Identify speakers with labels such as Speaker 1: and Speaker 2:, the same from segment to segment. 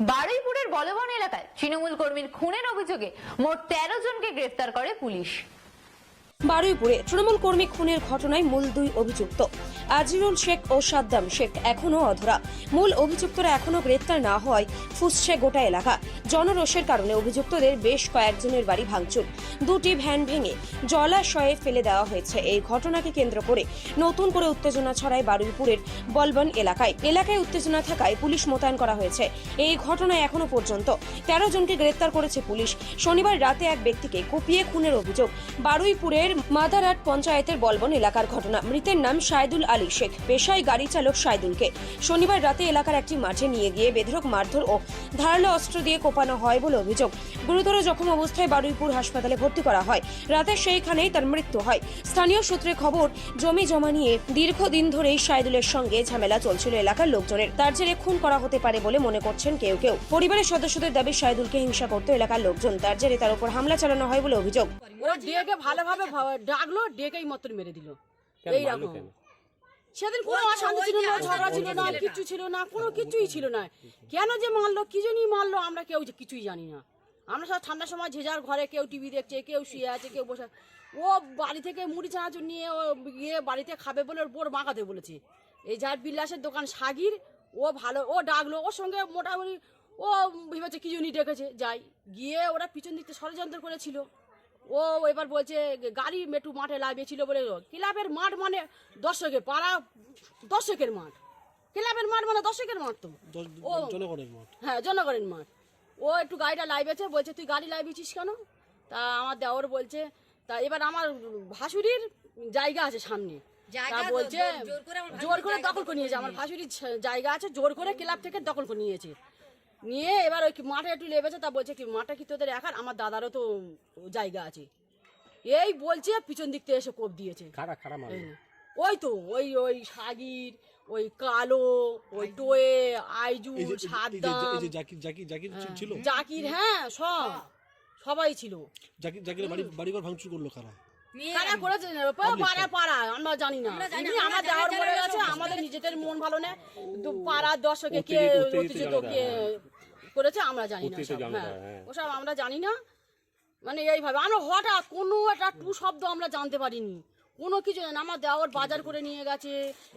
Speaker 1: বারুইপুরের বলবন এলাকায় তৃণমূল কর্মীর খুনের অভিযোগে মোট তেরো জনকে গ্রেফতার করে পুলিশ।
Speaker 2: বারুইপুরে তৃণমূল কর্মী খুনের ঘটনায় মূল দুই অভিযুক্ত। আজিরুল শেখ ও সাদ্দাম শেখ এখনও অধরা। মূল অভিযুক্তরা এখনও গ্রেপ্তার না হওয়ায় ফুসছে গোটা এলাকা। জনরোষের কারণে অভিযুক্তদের বেশ কয়েকজনের বাড়ি ভাঙচুর। দুটি ভ্যান ভেঙে জলাশয়ে ফেলে দেওয়া হয়েছে। এই ঘটনাকে কেন্দ্র করে নতুন করে উত্তেজনা ছড়ায় বারুইপুরের বলবন এলাকায়। এলাকায় উত্তেজনা থাকায় পুলিশ মোতায়েন করা হয়েছে। এই ঘটনায় এখনও পর্যন্ত তেরো জনকে গ্রেপ্তার করেছে পুলিশ। শনিবার রাতে এক ব্যক্তিকে কুপিয়ে খুনের অভিযোগ বারুইপুরের মাদারহাট পঞ্চায়েতের বলবন এলাকার ঘটনা। মৃতের নাম সাইদুল আলী শেখ। পেশায় গাড়ি চালক সাইদুলকে। শনিবার রাতে এলাকার একটি মাঠে নিয়ে গিয়ে বেধরক মারধর ও ধারালো অস্ত্র দিয়ে কোপানো হয় বলে অভিযোগ। গুরুতর জখম অবস্থায় বারুইপুর হাসপাতালে ভর্তি করা হয়। রাতে সেইখানেই তার মৃত্যু হয়। স্থানীয় সূত্রে খবর, জমি জমা নিয়ে দীর্ঘদিন ধরেই সাইদুলের সঙ্গে ঝামেলা চলছিল এলাকার লোকজনের। তার জেরে খুন করা হতে পারে বলে মনে করছেন কেউ কেউ। পরিবারের সদস্যদের দাবি, সাইদুলকে হিংসা করতে এলাকার লোকজন তার জেরে তার উপর হামলা চালানো হয় বলে অভিযোগ।
Speaker 3: ভালোভাবে ভা- ডাকলো ডেকেই মতন মেরে দিল। এইরকম। সেদিন কোনো অশান্তি ছিল না ঝগড়া ছিল না কিচ্ছু ছিল না কোনো কিছুই ছিল না। কেন যে মারলো কি জন্যই মারলো আমরা কেউ কিছুই জানি না। আমরা সব ঠান্ডার সময় যে যার ঘরে কেউ টিভি দেখছে কেউ শুয়ে আছে কেউ বসে ও বাড়ি থেকে মুড়ি চানাচুর নিয়ে ও গিয়ে বাড়িতে খাবে বলে ওর বোর মাখাতে বলেছে। এই যার বিল্লাসের দোকান সাগির ও ভালো ও ডাকলো ওর সঙ্গে মোটামুটি ও ভেবেছে কি জন্যই ডেকেছে যাই। গিয়ে ওরা পিছন দিকতে ষড়যন্ত্র করেছিল। ও এবার বলছে গাড়ি মেটু মাঠে লাগিয়েছিল বলে ক্লাবের মাঠ মানে দর্শকের পাড়া দর্শকের মাঠ। ক্লাবের মাঠ মানে দর্শকের মাঠ তো। ও
Speaker 4: জনগণের মত
Speaker 3: হ্যাঁ জনগণের মাঠ। ও একটু গাড়িটা লাইবেছে বলছে তুই গাড়ি লাইবেছিস কেন? তা আমার দেওর বলছে তা এবার আমার ভাসুরির জায়গা আছে সামনে। তা বলছে জোর করে দখল করে নিয়েছে আমার ভাসুরির জায়গা আছে জোর করে ক্লাব থেকে দখল করে নিয়েছে। নিয়ে এবার ওই মাঠে একটু লেবেছে তা বলছে কি মাঠে কি তোদের একার আমার দাদারও তো জায়গা আছে। এই বলছে পিছন দিক থেকে এসে কোপ দিয়েছে।
Speaker 4: খারা খারা মানে
Speaker 3: ওই তো ওই ওই সাগির ওই কালো ওই টোয়ে আইজুল সাদ্দাম।
Speaker 4: জাকির জাকির জাকির ছিল?
Speaker 3: জাকির হ্যাঁ সব। সবাই ছিল।
Speaker 4: জাকির জাকির বাড়ি বাড়িঘর ভাঙচুর করল কারা?
Speaker 3: কারা করেছে পাড়া পাড়া আমরা জানি না। এমনি আমার দেওয়ার মনে গেছে আমাদের নিজেদের মন ভালো না। তো পাড়ার দর্শকে কে অতিরিক্ত কে করেছে আমরা জানি না সব, হ্যাঁ। ওসব আমরা জানি না। মানে এইভাবে আমরা হঠাৎ কোনো একটা টু শব্দ আমরা জানতে পারিনি। কোনো কিছু না। আমার দেওয়ার বাজার করে নিয়ে গেছে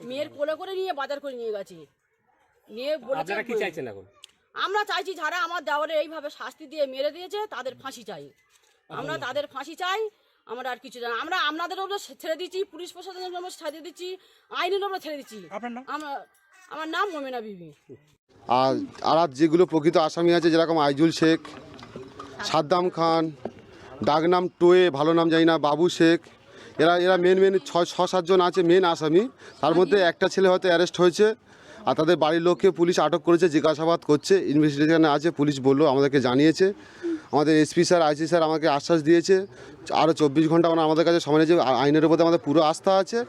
Speaker 3: মেয়ের কোলে করে নিয়ে বাজার করে নিয়ে গেছে। নিয়ে বলেছে
Speaker 5: আপনারা কি চাইছেন এখন?
Speaker 3: আমরা চাইছি যারা আমার দেওয়ারে এইভাবে শাস্তি দিয়ে মেরে দিয়েছে তাদের ফাঁসি চাই। আমরা তাদের ফাঁসি চাই আমরা আর কিছু জানি আমরা আপনাদের উপরে ছেড়ে দিচ্ছি পুলিশ প্রশাসনের উপরে ছেড়ে দিচ্ছি আইনের উপরে ছেড়ে দিচ্ছি। আমরা আমার নাম মোমেনা বিবি।
Speaker 6: আর আর আর যেগুলো প্রকৃত আসামি আছে যেরকম আইজুল শেখ সাদ্দাম খান ডাকনাম টোয়ে ভালো নাম জানি না বাবু শেখ এরা এরা মেন মেন ছয় ছ সাতজন আছে মেন আসামি। তার মধ্যে একটা ছেলে হয়তো অ্যারেস্ট হয়েছে আর তাদের বাড়ির লোককে পুলিশ আটক করেছে জিজ্ঞাসাবাদ করছে ইনভেস্টিগেশনে আছে পুলিশ বলল আমাদেরকে জানিয়েছে। আমাদের এসপি স্যার, আইসি স্যার আমাকে আশ্বাস দিয়েছে। আরও চব্বিশ ঘণ্টা মানে আমাদের কাছে সময় নিয়েছে আইনের উপরে আমাদের পুরো আস্থা আছে।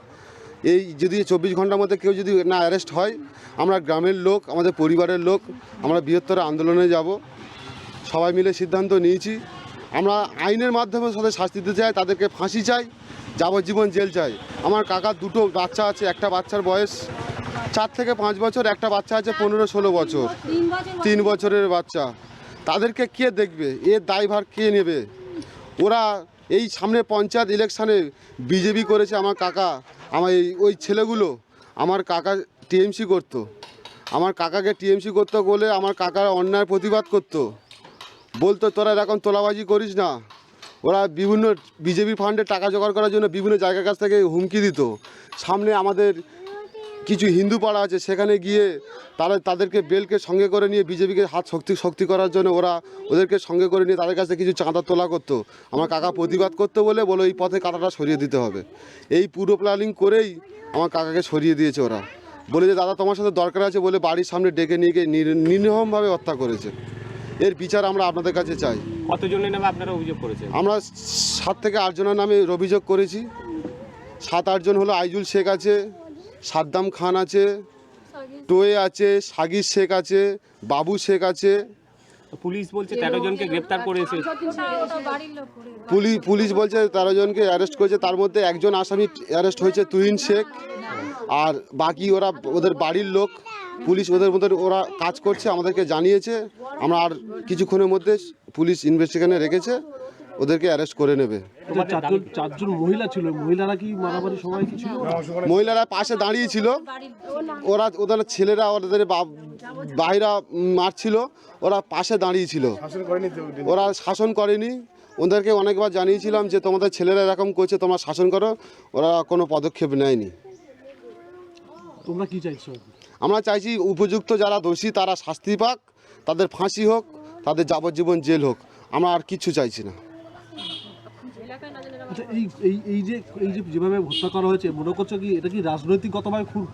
Speaker 6: এই যদি চব্বিশ ঘণ্টার মধ্যে কেউ যদি না অ্যারেস্ট হয়, আমরা গ্রামের লোক, আমাদের পরিবারের লোক, আমরা বৃহত্তর আন্দোলনে যাব। সবাই মিলে সিদ্ধান্ত নিয়েছি। আমরা আইনের মাধ্যমে সাথে শাস্তি দিতে চাই, তাদেরকে ফাঁসি চাই, যাবজ্জীবন জেল চাই। আমার কাকার দুটো বাচ্চা আছে, একটা বাচ্চার বয়স চার থেকে পাঁচ বছর, একটা বাচ্চা আছে পনেরো ষোলো বছর। তিন বছরের বাচ্চা। তাদেরকে কে দেখবে? এর দায়ভার কে নেবে? ওরা এই সামনে পঞ্চায়েত ইলেকশানে বিজেপি করেছে আমার কাকা, আমার এই, ওই ছেলেগুলো। আমার কাকা টিএমসি করতো। আমার কাকাকে টিএমসি করতো বলে আমার কাকার অন্যায় প্রতিবাদ করতো। বলতো, তোরা এরকম তোলাবাজি করিস না। ওরা বিভিন্ন বিজেপি ফান্ডে টাকা জোগাড় করার জন্য বিভিন্ন জায়গার কাছ থেকে হুমকি দিত। সামনে আমাদের কিছু হিন্দু পাড়া আছে সেখানে গিয়ে তারা তাদেরকে বেলকে সঙ্গে করে নিয়ে বিজেপিকে হাত শক্তি শক্তি করার জন্য ওরা ওদেরকে সঙ্গে করে নিয়ে তাদের কাছে কিছু চাঁদা তোলা করতো। আমার কাকা প্রতিবাদ করতো বলে বলো এই পথে কাটাটা সরিয়ে দিতে হবে। এই পুরো প্ল্যানিং করেই আমার কাকাকে সরিয়ে দিয়েছে ওরা। বলে যে দাদা তোমার সাথে দরকার আছে বলে বাড়ির সামনে ডেকে নিয়ে গিয়ে নির- নির্মমভাবে হত্যা করেছে। এর বিচার আমরা আপনাদের কাছে চাই।
Speaker 5: কতজনের নামে আপনারা অভিযোগ করেছেন?
Speaker 6: আমরা সাত থেকে আটজনের নামে অভিযোগ করেছি। সাত আটজন হলো আইজুল শেখ আছে সাদ্দাম খান আছে টোয়ে আছে সাগির শেখ আছে বাবু শেখ আছে।
Speaker 5: পুলিশ বলছে তেরো জনকে গ্রেপ্তার করেছে।
Speaker 6: পুলিশ পুলিশ বলছে তেরো জনকে অ্যারেস্ট করেছে তার মধ্যে একজন আসামি অ্যারেস্ট হয়েছে তুহিন শেখ। আর বাকি ওরা ওদের বাড়ির লোক পুলিশ ওদের মধ্যে ওরা কাজ করছে আমাদেরকে জানিয়েছে। আমরা আর কিছুক্ষণের মধ্যে পুলিশ ইনভেস্টিগেশনে রেখেছে। ওদেরকে অ্যারেস্ট করে নেবে।
Speaker 4: চারজন মহিলা ছিল মহিলারা কি মারামারি সময় কি ছিল?
Speaker 6: মহিলারা পাশে দাঁড়িয়ে ছিল। ওরা ওদের ছেলেরা ওদের বা- ভাইরা মারছিল ওরা পাশে দাঁড়িয়ে ছিল। ওরা শাসন করেনি। ওদেরকে অনেকবার জানিয়েছিলাম যে তোমাদের ছেলেরা এরকম করছে তোমরা শাসন করো। ওরা কোনো পদক্ষেপ নেয়নি।
Speaker 4: তোমরা কি চাইছো?
Speaker 6: আমরা চাইছি উপযুক্ত যারা দোষী তারা শাস্তি পাক তাদের ফাঁসি হোক তাদের যাবজ্জীবন জেল হোক। আমরা আর কিচ্ছু চাইছি না।
Speaker 4: আচ্ছা এই এই এই যে এই যে যেভাবে হত্যা করা হয়েছে মনে করছ কি এটা কি রাজনৈতিকগতভাবে খুব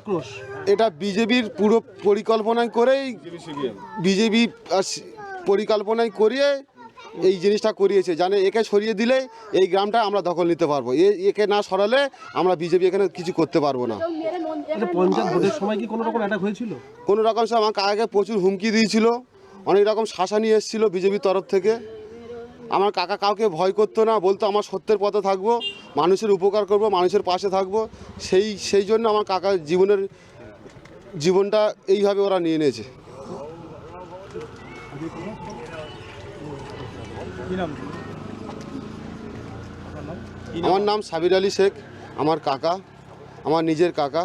Speaker 4: আক্রোশ?
Speaker 6: এটা বিজেপির পুরো পরিকল্পনায় করেই বিজেপি পরিকল্পনায় করিয়ে এই জিনিসটা করিয়েছে জানে একে সরিয়ে দিলে এই গ্রামটা আমরা দখল নিতে পারব। একে না সরালে আমরা বিজেপি এখানে কিছু করতে পারব না।
Speaker 4: আচ্ছা পঞ্চায়েত ভোটের সময় কি কোনো রকম অ্যাটাক হয়েছিল?
Speaker 6: কোনো রকম সে আমার কাকাকে প্রচুর হুমকি দিয়েছিল অনেক রকম শাসানি এসেছিল বিজেপির তরফ থেকে। আমার কাকা কাউকে ভয় করতো না, বলতো আমার সত্যের পথে থাকব, মানুষের উপকার করব, মানুষের পাশে থাকব। সেই সেই জন্য আমার কাকার জীবনের, জীবনটা এইভাবে ওরা নিয়ে নিয়েছে। আমার নাম সাবির আলী শেখ, আমার কাকা, আমার নিজের কাকা।